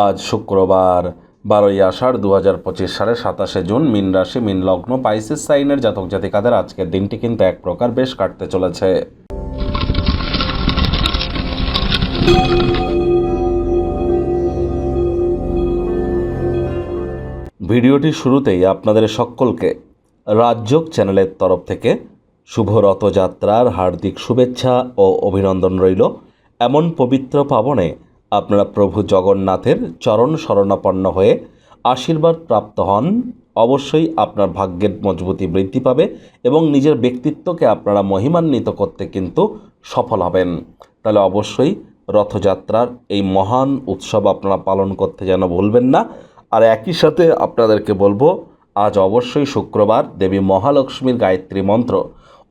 আজ শুক্রবার, বারোই আষাঢ় দু হাজার পঁচিশ সালে সাতাশে জুন, মিন রাশি, মিন লগ্ন, পাইসিস সাইনের জাতক জাতিকাদের আজকের দিনটি কিন্তু এক প্রকার বেশ কাটতে চলেছে। ভিডিওটি শুরুতেই আপনাদের সকলকে রাজযোগ চ্যানেলের তরফ থেকে শুভ রথযাত্রার হার্দিক শুভেচ্ছা ও অভিনন্দন রইল। এমন পবিত্র পাবনে আপনারা প্রভু জগন্নাথের চরণ শরণাপন্ন হয়ে আশীর্বাদ প্রাপ্ত হন। অবশ্যই আপনার ভাগ্যের মজবুতি বৃদ্ধি পাবে এবং নিজের ব্যক্তিত্বকে আপনারা মহিমান্বিত করতে কিন্তু সফল হবেন। তাহলে অবশ্যই রথযাত্রার এই মহান উৎসব আপনারা পালন করতে যেন ভুলবেন না। আর একই সাথে আপনাদেরকে বলব, আজ অবশ্যই শুক্রবার দেবী মহালক্ষ্মীর গায়ত্রী মন্ত্র।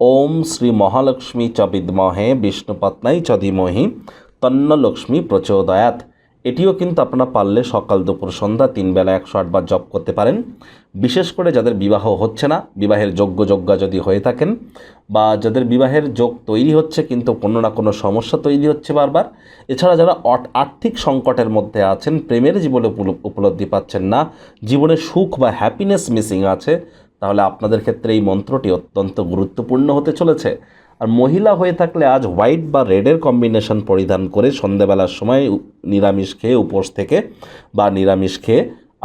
ওম শ্রী মহালক্ষ্মী চ বিদ্মহে বিষ্ণুপত্নাই চ ধীমহি। তন্ন লক্ষ্মী প্রচোদয়াত। এটিও কিন্তু আপনারা পারলে সকাল দুপুর সন্ধ্যা তিন বেলা একশো আটবার জপ করতে পারেন। বিশেষ করে যাদের বিবাহ হচ্ছে না, বিবাহের যোগ্য যোগ্যা যদি হয়ে থাকেন বা যাদের বিবাহের যোগ তৈরি হচ্ছে কিন্তু কোনো না কোনো সমস্যা তৈরি হচ্ছে বারবার, এছাড়া যারা আর্থিক সংকটের মধ্যে আছেন, প্রেমের জীবনে উপল- উপলব্ধি পাচ্ছেন না, জীবনে সুখ বা হ্যাপিনেস মিসিং আছে, তাহলে আপনাদের ক্ষেত্রে এই মন্ত্রটি অত্যন্ত গুরুত্বপূর্ণ হতে চলেছে। আর মহিলা হয়ে থাকলে আজ হোয়াইট বা রেডের কম্বিনেশন পরিধান করে সন্ধেবেলার সময় নিরামিষ খেয়ে উপোস থেকে বা নিরামিষ খেয়ে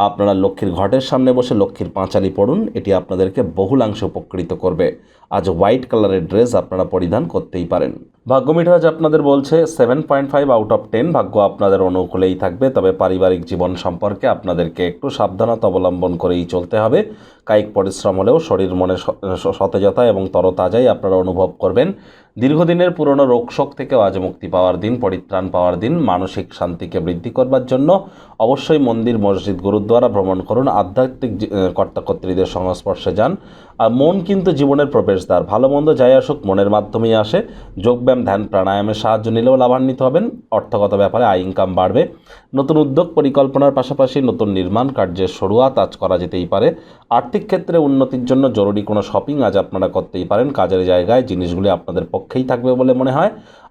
আপনারা লক্ষ্মীর ঘটের সামনে বসে লক্ষ্মীর পাঁচালি পড়ুন, এটি আপনাদেরকে বহুলাংশে উপকৃত করবে। আজ হোয়াইট কালারের ড্রেস আপনারা পরিধান করতেই পারেন। ভাগ্য আজ আপনাদের বলছে seven point five out of ten ভাগ্য আপনাদের অনুকূলেই থাকবে, তবে পারিবারিক জীবন সম্পর্কে আপনাদেরকে একটু সাবধানতা অবলম্বন করেই চলতে হবে। কায়িক পরিশ্রম হলেও শরীর মনে সতেজতা এবং তরতাজাই আপনারা অনুভব করবেন। দীর্ঘদিনের পুরনো রোগশোক থেকেও আজ মুক্তি পাওয়ার দিন, পরিত্রাণ পাওয়ার দিন, মানসিক শান্তিকে বৃদ্ধি করবার জন্য অবশ্যই মন্দির, মসজিদ, গুরুদ্বারা ভ্রমণ করুন, আধ্যাত্মিক কর্তাকর্ত্রীদের সংস্পর্শে যান। আর মন কিন্তু জীবনের প্রবেশদ্বার, ভালো মন্দ যাই আসুক মনের মাধ্যমেই আসে। যোগব্যায়াম ধ্যান, প্রাণায়ামের সাহায্য নিলেও লাভান্বিত হবেন। অর্থগত ব্যাপারে আয় ইনকাম বাড়বে। নতুন উদ্যোগ, পরিকল্পনার পাশাপাশি নতুন নির্মাণ কার্যের শুরুয়াত আজ করা যেতেই পারে। আর্থিক ক্ষেত্রে উন্নতির জন্য জরুরি কোনো শপিং আজ আপনারা করতেই পারেন। কাজের জায়গায় জিনিসগুলি আপনাদের পক্ষেই থাকবে বলে মনে হয়।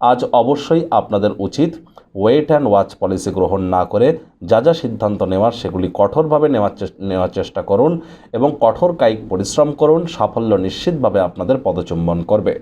আজ অবশ্যই আপনাদের উচিত ওয়েট অ্যান্ড ওয়াচ পলিসি গ্রহণ না করে যা যা সিদ্ধান্ত নেওয়ার সেগুলি কঠোরভাবে নেওয়ার নেওয়ার চেষ্টা করুন এবং কঠোর কায়িক পরিশ্রম করুন, সাফল্য নিশ্চিতভাবে আপনাদের পদচুম্বন করবে।